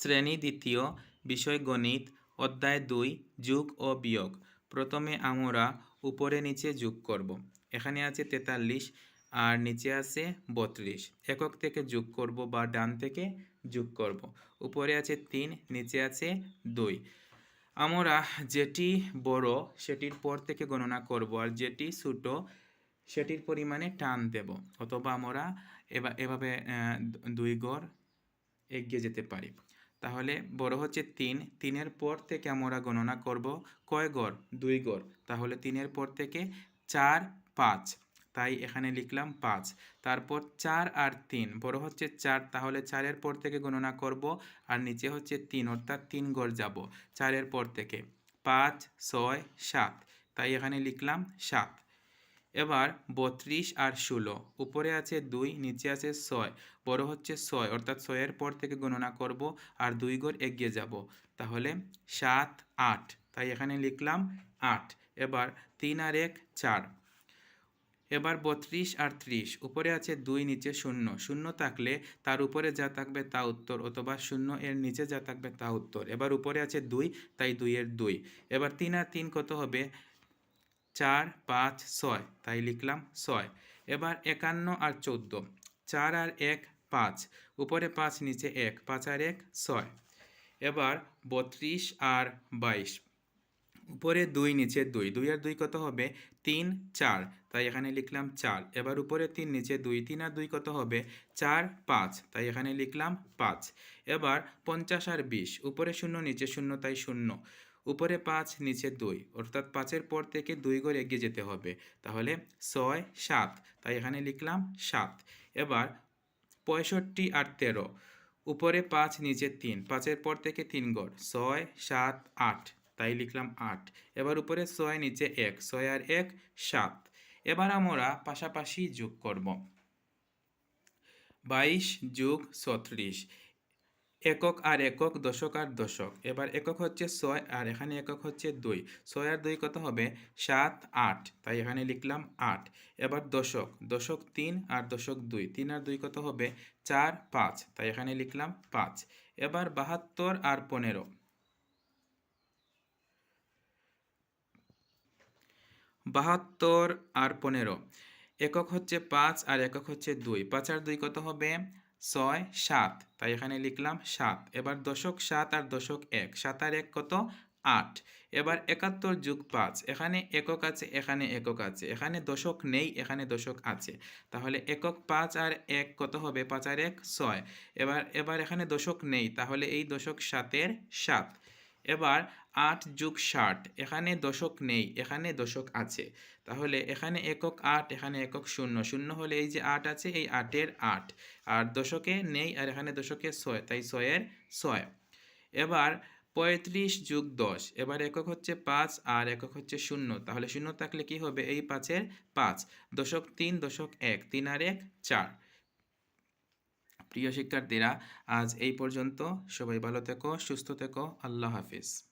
শ্রেণি দ্বিতীয়, বিষয় গণিত, অধ্যায় দুই, যোগ ও বিয়োগ। প্রথমে আমরা উপরে নিচে যোগ করব। এখানে আছে তেতাল্লিশ আর নিচে আছে বত্রিশ। একক থেকে যোগ করব বা ডান থেকে যোগ করব। উপরে আছে তিন, নিচে আছে দুই। আমরা যেটি বড় সেটির পর থেকে গণনা করব আর যেটি ছোট সেটির পরিমাণে টান দেব। অথবা আমরা এভাবে দুই গড় এগিয়ে যেতে পারি। তাহলে বড় হচ্ছে তিন। তিনের পর থেকে আমরা গণনা করব কয় গড়? দুই গড়। তাহলে তিনের পর থেকে চার, পাঁচ। তাই এখানে লিখলাম পাঁচ। তারপর চার আর তিন। বড় হচ্ছে চার। তাহলে চারের পর থেকে গণনা করব আর নিচে হচ্ছে তিন। অর্থাৎ তিন গড় যাব চারের পর থেকে। পাঁচ, ছয়, সাত। তাই এখানে লিখলাম সাত। এবার বত্রিশ আর ষোলো। উপরে আছে দুই, নিচে আছে ছয়। বড় হচ্ছে ছয়, অর্থাৎ ছয়ের পর থেকে গণনা করব আর দুই গড় এগিয়ে যাব। তাহলে সাত, আট, তাই এখানে লিখলাম আট। এবার তিন আর এক, চার। এবার বত্রিশ আর ত্রিশ, উপরে আছে দুই, নিচে শূন্য। শূন্য থাকলে তার উপরে যা থাকবে তা উত্তর, অথবা শূন্য এর নিচে যা থাকবে তা উত্তর। এবার উপরে আছে দুই, তাই দুইয়ের দুই। এবার তিন আর তিন কত হবে? চার, পাঁচ, ছয়, তাই লিখলাম ছয়। এবার একান্ন আর চোদ্দ। চার আর এক, পাঁচ। উপরে পাঁচ, নিচে এক, পাঁচ আর এক, ছয়। এবার বত্রিশ আর বাইশ। উপরে দুই, নিচে দুই। দুই আর দুই কত হবে? তিন, চার। তাই এখানে লিখলাম চার। এবার উপরে তিন, নিচে দুই। তিন আর দুই কত হবে? চার, পাঁচ। তাই এখানে লিখলাম পাঁচ। এবার পঞ্চাশ আর বিশ। উপরে শূন্য, নিচে শূন্য, তাই শূন্য। উপরে পাঁচ, নিচে দুই। অর্থাৎ পাঁচের পর থেকে দুই ঘর এগিয়ে যেতে হবে। তাহলে ছয়, সাত। তাই এখানে লিখলাম সাত। এবার পঁয়ষট্টি আর তেরো। উপরে পাঁচ, নিচে তিন। পাঁচের পর থেকে তিন গড় ছয়, সাত, আট। তাই লিখলাম আট। এবার উপরে ছয়, নিচে এক। ছয় আর এক, সাত। এবার আমরা পাশাপাশি যোগ করব। বাইশ যোগ ছত্রিশ। একক আর একক দশক আর দশক। এবার একক হচ্ছে ছয় আর এখানে একক হচ্ছে দুই। ছয় আর দুই কত হবে? সাত, আট। তাই এখানে লিখলাম আট। এবার দশক। দশক তিন আর দশক দুই। তিন আর দুই কত হবে? চার, পাঁচ। তাই এখানে লিখলাম পাঁচ। এবার বাহাত্তর আর পনেরো। বাহাত্তর আর পনেরো। একক হচ্ছে পাঁচ আর একক হচ্ছে দুই। পাঁচ আর দুই কত হবে? ছয়, সাত। তাই এখানে লিখলাম সাত। এবার দশক সাত আর দশক এক। সাত আর এক কত? আট। এবার একাত্তর যুগ পাঁচ। এখানে একক আছে, এখানে একক আছে। এখানে দশক নেই, এখানে দশক আছে। তাহলে একক পাঁচ আর এক কত হবে? পাঁচ আর এক, ছয়। এবার এবার এখানে দশক নেই। তাহলে এই দশক সাতের সাত। এবার আট যুগ ষাট, এখানে দশক নেই, এখানে দশক আছে। তাহলে এখানে একক আট, এখানে একক শূন্য। শূন্য হলে এই যে আট আছে, এই আটের আট। আর দশকে নেই, আর এখানে দশকে ছয়, তাই ছয়ের ছয়। এবার পঁয়ত্রিশ যুগ দশ, এবার একক হচ্ছে পাঁচ, আর একক হচ্ছে শূন্য। তাহলে শূন্য থাকলে কি হবে? এই পাঁচের পাঁচ। দশক তিন, দশক এক, তিন আর এক, চার। প্রিয় শিক্ষার্থীরা, আজ এই পর্যন্ত। সবাই ভালো থেকো, সুস্থ থেকো। আল্লাহ হাফিজ।